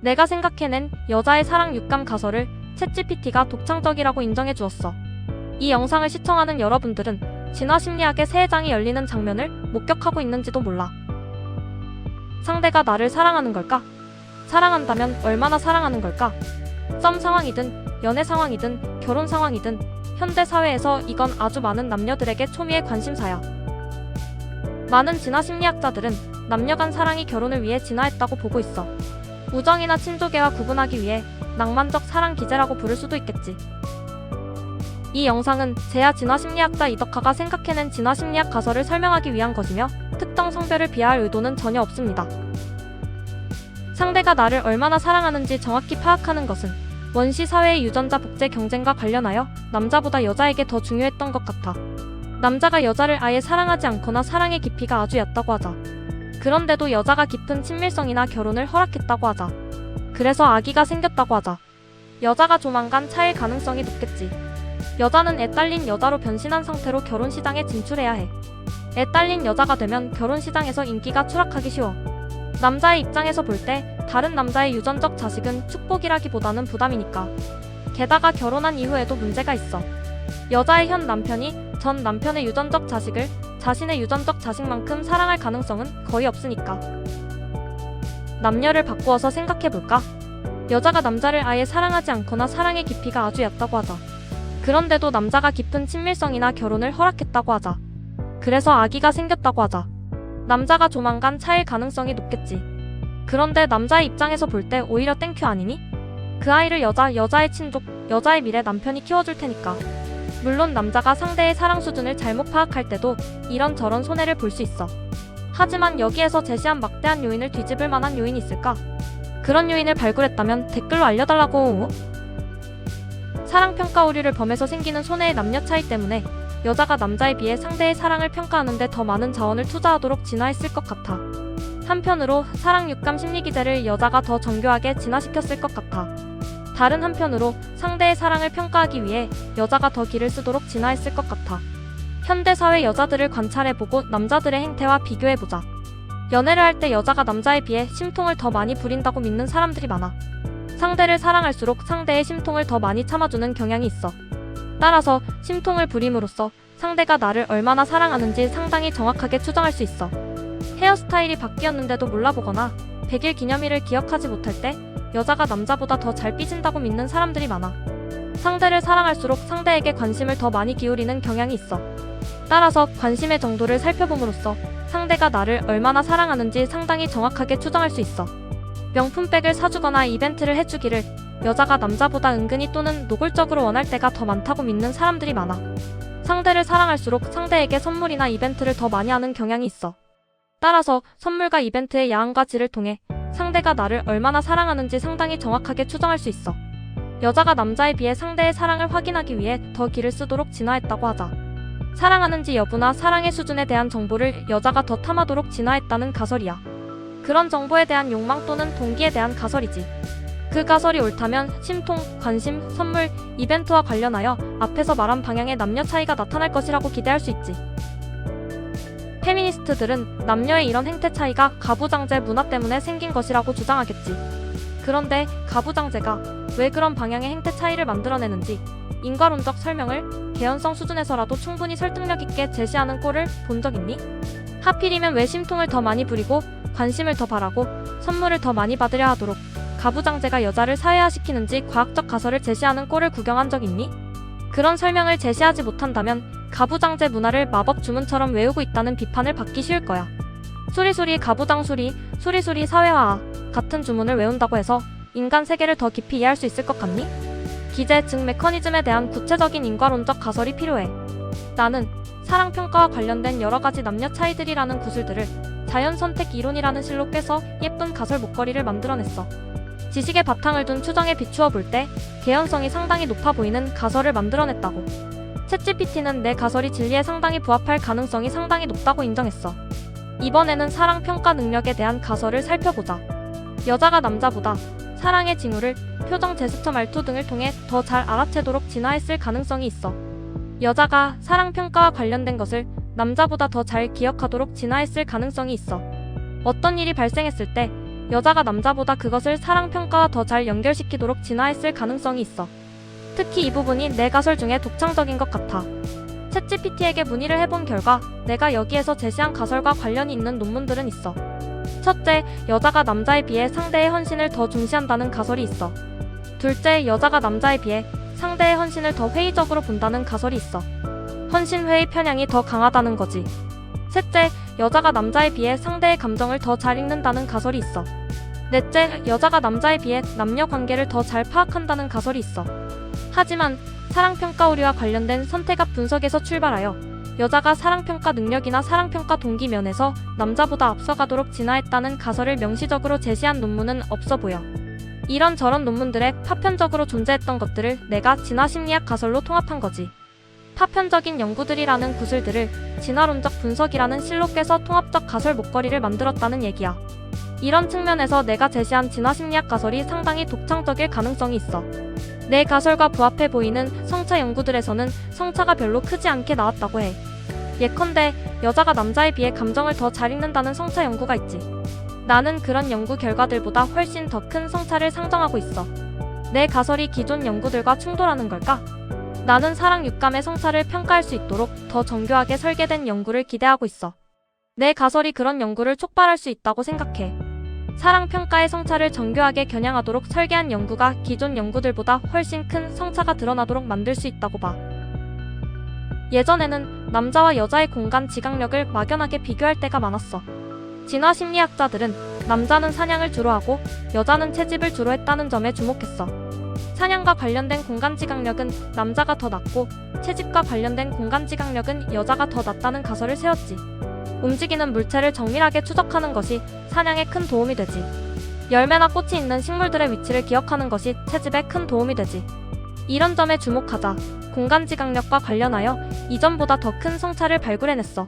내가 생각해낸 여자의 사랑 육감 가설을 챗GPT가 독창적이라고 인정해 주었어. 이 영상을 시청하는 여러분들은 진화 심리학의 새 해장이 열리는 장면을 목격하고 있는지도 몰라. 상대가 나를 사랑하는 걸까? 사랑한다면 얼마나 사랑하는 걸까? 썸 상황이든 연애 상황이든 결혼 상황이든 현대 사회에서 이건 아주 많은 남녀들에게 초미의 관심사야. 많은 진화 심리학자들은 남녀 간 사랑이 결혼을 위해 진화했다고 보고 있어. 우정이나 친족애와 구분하기 위해 낭만적 사랑 기제라고 부를 수도 있겠지. 이 영상은 제야 진화 심리학자 이덕화가 생각해낸 진화 심리학 가설을 설명하기 위한 것이며 특정 성별을 비하할 의도는 전혀 없습니다. 상대가 나를 얼마나 사랑하는지 정확히 파악하는 것은 원시 사회의 유전자 복제 경쟁과 관련하여 남자보다 여자에게 더 중요했던 것 같아. 남자가 여자를 아예 사랑하지 않거나 사랑의 깊이가 아주 얕다고 하자. 그런데도 여자가 깊은 친밀성이나 결혼을 허락했다고 하자. 그래서 아기가 생겼다고 하자. 여자가 조만간 차일 가능성이 높겠지. 여자는 애 딸린 여자로 변신한 상태로 결혼 시장에 진출해야 해. 애 딸린 여자가 되면 결혼 시장에서 인기가 추락하기 쉬워. 남자의 입장에서 볼 때 다른 남자의 유전적 자식은 축복이라기보다는 부담이니까. 게다가 결혼한 이후에도 문제가 있어. 여자의 현 남편이 전 남편의 유전적 자식을 자신의 유전적 자식만큼 사랑할 가능성은 거의 없으니까. 남녀를 바꾸어서 생각해볼까? 여자가 남자를 아예 사랑하지 않거나 사랑의 깊이가 아주 얕다고 하자. 그런데도 남자가 깊은 친밀성이나 결혼을 허락했다고 하자. 그래서 아기가 생겼다고 하자. 남자가 조만간 차일 가능성이 높겠지. 그런데 남자의 입장에서 볼 때 오히려 땡큐 아니니? 그 아이를 여자, 여자의 친족, 여자의 미래 남편이 키워줄 테니까. 물론 남자가 상대의 사랑 수준을 잘못 파악할 때도 이런저런 손해를 볼 수 있어. 하지만 여기에서 제시한 막대한 요인을 뒤집을 만한 요인이 있을까? 그런 요인을 발굴했다면 댓글로 알려달라고. 사랑평가 오류를 범해서 생기는 손해의 남녀 차이 때문에 여자가 남자에 비해 상대의 사랑을 평가하는데 더 많은 자원을 투자하도록 진화했을 것 같아. 한편으로 사랑 육감 심리 기제를 여자가 더 정교하게 진화시켰을 것 같아. 다른 한편으로 상대의 사랑을 평가하기 위해 여자가 더 기를 쓰도록 진화했을 것 같아. 현대사회 여자들을 관찰해보고 남자들의 행태와 비교해보자. 연애를 할 때 여자가 남자에 비해 심통을 더 많이 부린다고 믿는 사람들이 많아. 상대를 사랑할수록 상대의 심통을 더 많이 참아주는 경향이 있어. 따라서 심통을 부림으로써 상대가 나를 얼마나 사랑하는지 상당히 정확하게 추정할 수 있어. 헤어스타일이 바뀌었는데도 몰라보거나 100일 기념일을 기억하지 못할 때 여자가 남자보다 더 잘 삐진다고 믿는 사람들이 많아. 상대를 사랑할수록 상대에게 관심을 더 많이 기울이는 경향이 있어. 따라서 관심의 정도를 살펴봄으로써 상대가 나를 얼마나 사랑하는지 상당히 정확하게 추정할 수 있어. 명품백을 사주거나 이벤트를 해주기를 여자가 남자보다 은근히 또는 노골적으로 원할 때가 더 많다고 믿는 사람들이 많아. 상대를 사랑할수록 상대에게 선물이나 이벤트를 더 많이 하는 경향이 있어. 따라서 선물과 이벤트의 양과 질을 통해 상대가 나를 얼마나 사랑하는지 상당히 정확하게 추정할 수 있어. 여자가 남자에 비해 상대의 사랑을 확인하기 위해 더 기를 쓰도록 진화했다고 하자. 사랑하는지 여부나 사랑의 수준에 대한 정보를 여자가 더 탐하도록 진화했다는 가설이야. 그런 정보에 대한 욕망 또는 동기에 대한 가설이지. 그 가설이 옳다면 심통, 관심, 선물, 이벤트와 관련하여 앞에서 말한 방향의 남녀 차이가 나타날 것이라고 기대할 수 있지. 페미니스트들은 남녀의 이런 행태 차이가 가부장제 문화 때문에 생긴 것이라고 주장하겠지. 그런데 가부장제가 왜 그런 방향의 행태 차이를 만들어내는지 인과론적 설명을 개연성 수준에서라도 충분히 설득력 있게 제시하는 꼴을 본 적 있니? 하필이면 왜 심통을 더 많이 부리고 관심을 더 바라고 선물을 더 많이 받으려 하도록 가부장제가 여자를 사회화시키는지 과학적 가설을 제시하는 꼴을 구경한 적 있니? 그런 설명을 제시하지 못한다면 가부장제 문화를 마법 주문처럼 외우고 있다는 비판을 받기 쉬울 거야. 수리수리 가부장수리, 수리수리 사회화아 같은 주문을 외운다고 해서 인간 세계를 더 깊이 이해할 수 있을 것 같니? 기재 즉 메커니즘에 대한 구체적인 인과론적 가설이 필요해. 나는 사랑평가와 관련된 여러 가지 남녀 차이들이라는 구슬들을 자연선택 이론이라는 실로 꿰서 예쁜 가설 목걸이를 만들어냈어. 지식의 바탕을 둔 추정에 비추어 볼 때 개연성이 상당히 높아 보이는 가설을 만들어냈다고. 챗GPT는 내 가설이 진리에 상당히 부합할 가능성이 상당히 높다고 인정했어. 이번에는 사랑 평가 능력에 대한 가설을 살펴보자. 여자가 남자보다 사랑의 징후를 표정, 제스처, 말투 등을 통해 더 잘 알아채도록 진화했을 가능성이 있어. 여자가 사랑 평가와 관련된 것을 남자보다 더 잘 기억하도록 진화했을 가능성이 있어. 어떤 일이 발생했을 때 여자가 남자보다 그것을 사랑 평가와 더 잘 연결시키도록 진화했을 가능성이 있어. 특히 이 부분이 내 가설 중에 독창적인 것 같아. 챗GPT에게 문의를 해본 결과 내가 여기에서 제시한 가설과 관련이 있는 논문들은 있어. 첫째, 여자가 남자에 비해 상대의 헌신을 더 중시한다는 가설이 있어. 둘째, 여자가 남자에 비해 상대의 헌신을 더 회의적으로 본다는 가설이 있어. 헌신 회의 편향이 더 강하다는 거지. 셋째, 여자가 남자에 비해 상대의 감정을 더 잘 읽는다는 가설이 있어. 넷째, 여자가 남자에 비해 남녀 관계를 더 잘 파악한다는 가설이 있어. 하지만 사랑평가 오류와 관련된 선택압 분석에서 출발하여 여자가 사랑평가 능력이나 사랑평가 동기 면에서 남자보다 앞서가도록 진화했다는 가설을 명시적으로 제시한 논문은 없어 보여. 이런 저런 논문들에 파편적으로 존재했던 것들을 내가 진화 심리학 가설로 통합한 거지. 파편적인 연구들이라는 구슬들을 진화론적 분석이라는 실로 꿰서 통합적 가설 목걸이를 만들었다는 얘기야. 이런 측면에서 내가 제시한 진화 심리학 가설이 상당히 독창적일 가능성이 있어. 내 가설과 부합해 보이는 성차 연구들에서는 성차가 별로 크지 않게 나왔다고 해. 예컨대 여자가 남자에 비해 감정을 더 잘 읽는다는 성차 연구가 있지. 나는 그런 연구 결과들보다 훨씬 더 큰 성차를 상정하고 있어. 내 가설이 기존 연구들과 충돌하는 걸까? 나는 사랑 육감의 성차를 평가할 수 있도록 더 정교하게 설계된 연구를 기대하고 있어. 내 가설이 그런 연구를 촉발할 수 있다고 생각해. 사랑 평가의 성차를 정교하게 겨냥하도록 설계한 연구가 기존 연구들보다 훨씬 큰 성차가 드러나도록 만들 수 있다고 봐. 예전에는 남자와 여자의 공간 지각력을 막연하게 비교할 때가 많았어. 진화 심리학자들은 남자는 사냥을 주로 하고 여자는 채집을 주로 했다는 점에 주목했어. 사냥과 관련된 공간 지각력은 남자가 더 낮고 채집과 관련된 공간 지각력은 여자가 더 낮다는 가설을 세웠지. 움직이는 물체를 정밀하게 추적하는 것이 사냥에 큰 도움이 되지. 열매나 꽃이 있는 식물들의 위치를 기억하는 것이 채집에 큰 도움이 되지. 이런 점에 주목하자 공간 지각력과 관련하여 이전보다 더 큰 성차를 발굴해냈어.